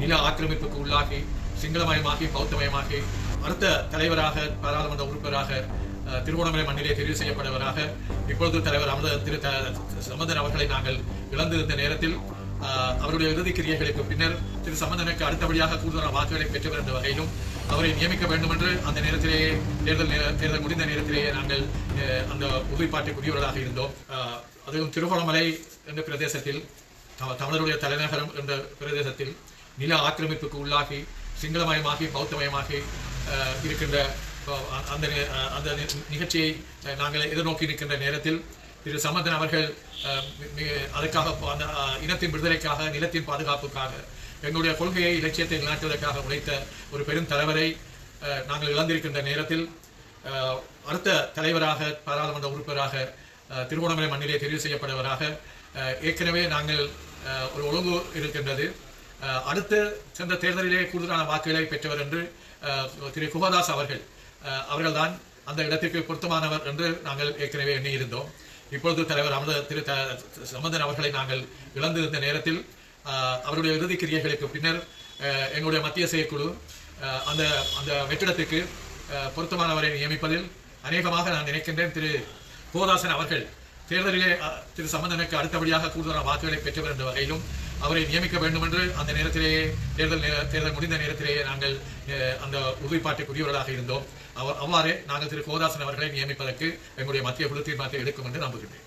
நில ஆக்கிரமிப்புக்கு உள்ளாகி சிங்களமயமாகி பௌத்தமயமாகி அடுத்த தலைவராக பாராளுமன்ற உறுப்பினராக அஹ், திருவோணமலை மண்ணிலே தெரிவு செய்யப்பட்டவராக இப்பொழுது தலைவர் அமத திரு சம்பந்தன் அவர்களை நாங்கள் இழந்திருந்த நேரத்தில் அஹ், அவருடைய இறுதி கிரியைகளுக்கு பின்னர் திரு சம்பந்தனுக்கு அடுத்தபடியாக கூடுதலான வாக்குகளை பெற்றவர் என்ற வகையிலும் அவரை நியமிக்க வேண்டும் என்று அந்த நேரத்திலேயே தேர்தல் தேர்தல் முடிந்த நேரத்திலேயே நாங்கள் அஹ், அந்த உறுதிப்பாட்டுக்குரியவர்களாக இருந்தோம். அஹ், அதுவும் திருகோணமலை என்ற பிரதேசத்தில் தமிழருடைய தலைநகரம் என்ற பிரதேசத்தில் நில ஆக்கிரமிப்புக்கு உள்ளாகி சிங்களமயமாகி பௌத்தமயமாகி இருக்கின்ற அந்த நி- அந்த நிகழ்ச்சியை நாங்கள் எதிர்நோக்கி இருக்கின்ற நேரத்தில் திரு சம்பந்தன் அவர்கள் அதற்காக அந்த இனத்தின் விடுதலைக்காக நிலத்தின் பாதுகாப்புக்காக எங்களுடைய கொள்கையை இலட்சியத்தை நிலைநாட்டுவதற்காக உழைத்த ஒரு பெரும் தலைவரை நாங்கள் இழந்திருக்கின்ற நேரத்தில் அடுத்த தலைவராக பாராளுமன்ற உறுப்பினராக திருவோணமலை மண்ணிலே தெரிவு செய்யப்படுவராக ஏற்கனவே நாங்கள் ஒரு ஒழுங்கு இருக்கின்றது. அடுத்து சென்ற தேர்தலிலே கூடுதலான வாக்குகளை பெற்றவர் என்று திரு குமாதாஸ் அவர்கள் அவர்கள்தான் அந்த இடத்திற்கு பொருத்தமானவர் என்று நாங்கள் ஏற்கனவே எண்ணியிருந்தோம். இப்பொழுது தலைவர் அமத திரு த- சம்பந்தன் அவர்களை நாங்கள் இழந்திருந்த நேரத்தில் அவருடைய இறுதி கிரியைகளுக்கு பின்னர் எங்களுடைய மத்திய செயற்குழு அந்த அந்த வெற்றிடத்திற்கு பொருத்தமானவரை நியமிப்பதில் அநேகமாக நான் நினைக்கின்றேன். திரு கோதாசன் அவர்கள் தேர்தலிலே திரு சம்பந்தனுக்கு அடுத்தபடியாக கூடுதலான வாக்குகளை பெற்றவர் என்ற வகையிலும் அவரை நியமிக்க வேண்டும் என்று அந்த நேரத்திலேயே தேர்தல் தேர்தல் முடிந்த நேரத்திலேயே நாங்கள் அஹ், அந்த உறுதிப்பாட்டுக்குரியவர்களாக இருந்தோம். அவ்வாறே நாங்கள் திரு கோதாசன் அவர்களை நியமிப்பதற்கு எங்களுடைய மத்திய குழு தீர்மானத்தை எடுக்கும் என்று நம்புகின்றேன்.